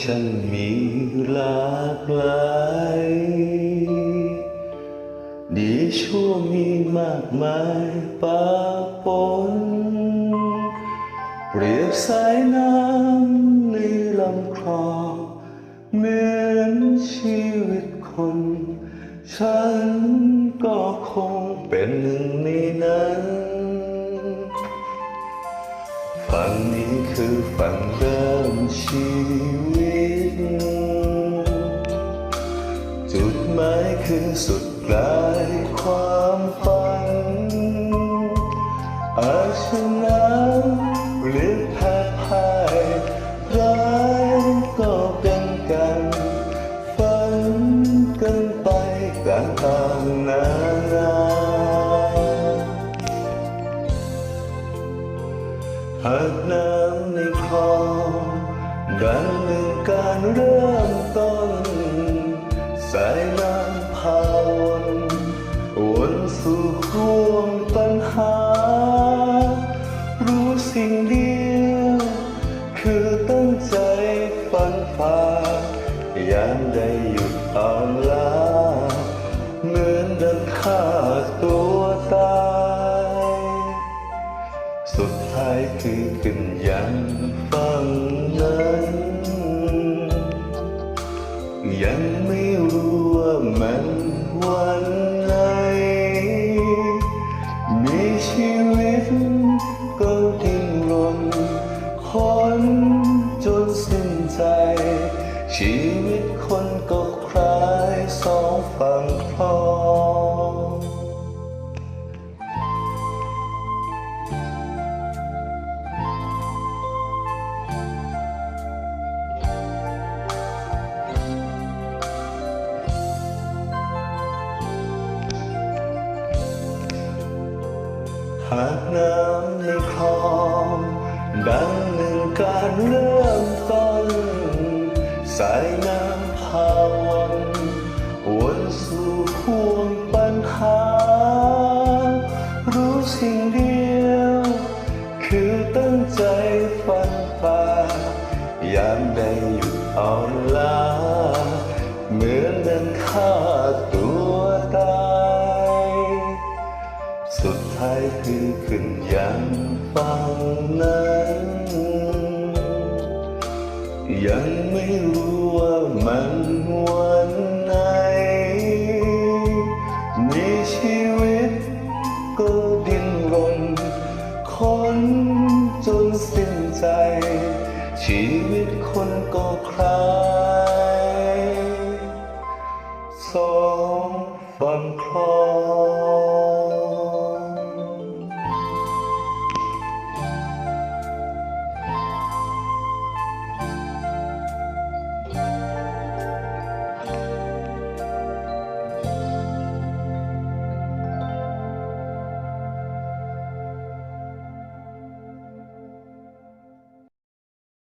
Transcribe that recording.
ช่างมีหลากหลาย ดีชั่วมีมากมายปะปนเปรียบสายน้ำในลำคลองเหมือนชีวิตคน ฉันก็คงเป็นหนึ่งในนั้น ฝั่งนี้คือฝั่งเริ่มชีวิต จุดหมายคือสุดปลายความฝัน อาจชนะหรือแพ้พ่ายร้ายก็เป็นกัน ฝันกันไปต่างๆนาน หากน้ำในคลองดังหนึ่งการเริ่มต้น สายน้ำพาวนวนสู่ห่วงปัญหา รู้สิ่งดี สุดท้ายคือขึ้นยังฝั่งนั้น ยังไม่รู้ว่ามันวันไหน มีชีวิตก็ดิ้นรนคนจนสิ้นใจ ชีวิตคนก็คล้ายสองฝั่งากน้ำในคลองดังหนึ่งการเริ่มต้นสายน้ำพาวนวนสู่ห่วงปัญหา รู้สิ่งเดียว คือตั้งใจฟันฝ่ายามได้หยุดอ่อนล้าเหมือนดังฆ่าตัว ทยคืนขึ้นอย่างฝั่งนั้น ยังไม่รู้ว่ามันวันไหนในชีวิตก็ดิ้นรนค้นจนสิ้นใจ ชีวิตคนก็ครา